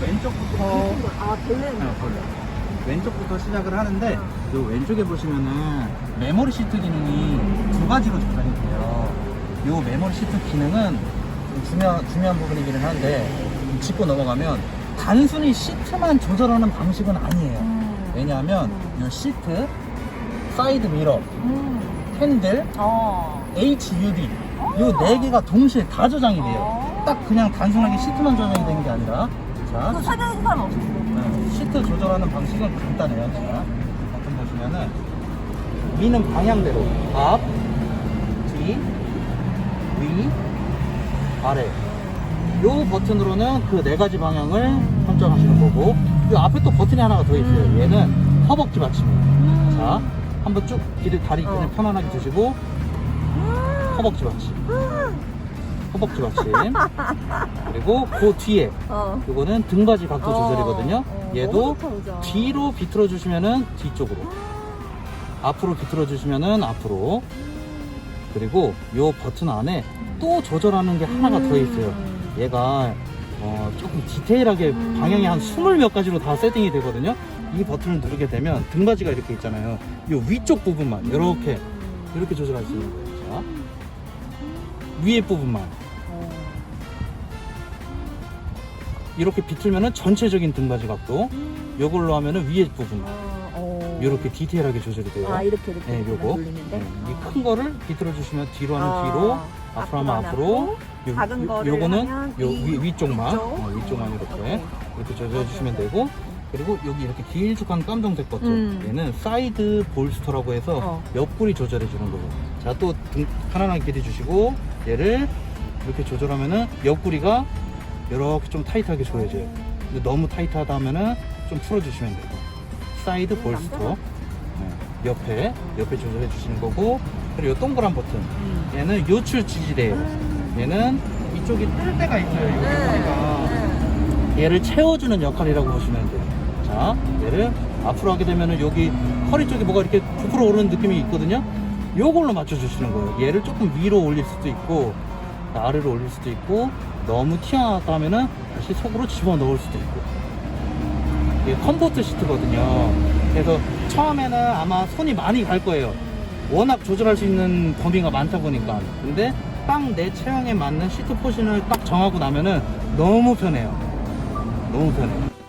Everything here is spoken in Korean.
왼쪽부터 아, 별로. 네, 벌려. 왼쪽부터 시작을 하는데 요 왼쪽에 보시면은 메모리 시트 기능이 두 가지로 조절이 돼요. 요 메모리 시트 기능은 좀 중요한, 중요한 부분이기는 한데 짚고 넘어가면 단순히 시트만 조절하는 방식은 아니에요. 음. 왜냐하면 요 시트, 사이드 미러, 음. 핸들, 어. HUD 요네 개가 동시에 다 조장이 돼요. 어. 딱 그냥 단순하게 시트만 조정이 되는 게 아니라 자 그 설명해준 사람 없었어. 네, 시트 조절하는 방식은 간단해요. 자, 버튼 보시면은 위는 방향대로 앞, 뒤, 위, 아래. 요 버튼으로는 그 네 가지 방향을 설정하시는 거고, 이 앞에 또 버튼이 하나가 더 있어요. 음. 얘는 허벅지 받침이에요. 자, 한번 쭉 길을 다리 그냥 어. 편안하게 두시고, 음. 허벅지 받침. 허벅지 받침. 그리고 그 뒤에 어. 이거는 등받이 각도 어. 조절이거든요. 어, 얘도 너무 좋다, 그죠? 뒤로 비틀어 주시면은 뒤쪽으로. 앞으로 비틀어 주시면은 앞으로. 그리고 요 버튼 안에 또 조절하는 게 하나가 더 있어요. 음. 얘가 어, 조금 디테일하게 음. 방향이 한 스물 몇 가지로 다 세팅이 되거든요. 이 버튼을 누르게 되면 등받이가 이렇게 있잖아요. 요 위쪽 부분만 이렇게 이렇게 조절할 수 있는 거예요. 자, 위에 부분만 이렇게 비틀면은 전체적인 등받이 각도. 요걸로 하면은 위에 부분만 어, 어. 이렇게 디테일하게 조절이 돼요. 아, 이렇게, 이렇게. 네, 요거. 돌리는데? 네, 아. 이큰 거를 비틀어 주시면 뒤로 하면 아. 뒤로, 앞으로 하면 앞으로. 요, 작은 요- 거를 요거는 하면 요 위- 위, 위쪽만, 위쪽. 어, 위쪽만 이렇게 오케이. 이렇게 조절해 주시면 되고. 그리고 여기 이렇게 길쭉한 깜정색 버튼. 음. 얘는 사이드 볼스터라고 해서 어. 옆구리 조절해 주는 거예요. 자, 또 등, 편안하게 길이 주시고 얘를 이렇게 조절하면은 옆구리가 이렇게 좀 타이트하게 조여져요. 근데 너무 타이트하다 하면은 좀 풀어주시면 되고. 사이드 음, 볼스터. 네, 옆에, 옆에 조절해 주시는 거고. 그리고 이 동그란 버튼. 음. 얘는 요출 지지대예요. 얘는 이쪽이 뜰 때가 있어요. 여기 허리가. 네. 얘를 채워주는 역할이라고 보시면 돼요. 자, 얘를 앞으로 하게 되면은 여기 허리 쪽에 뭐가 이렇게 부풀어 오르는 느낌이 있거든요. 요걸로 맞춰주시는 거예요. 얘를 조금 위로 올릴 수도 있고, 아래로 올릴 수도 있고, 너무 튀어나왔다 하면은 다시 속으로 집어 넣을 수도 있고. 이게 컴포트 시트거든요. 그래서 처음에는 아마 손이 많이 갈 거예요. 워낙 조절할 수 있는 범위가 많다 보니까. 근데 딱 내 체형에 맞는 시트 포진을 딱 정하고 나면은 너무 편해요. 너무 편해요.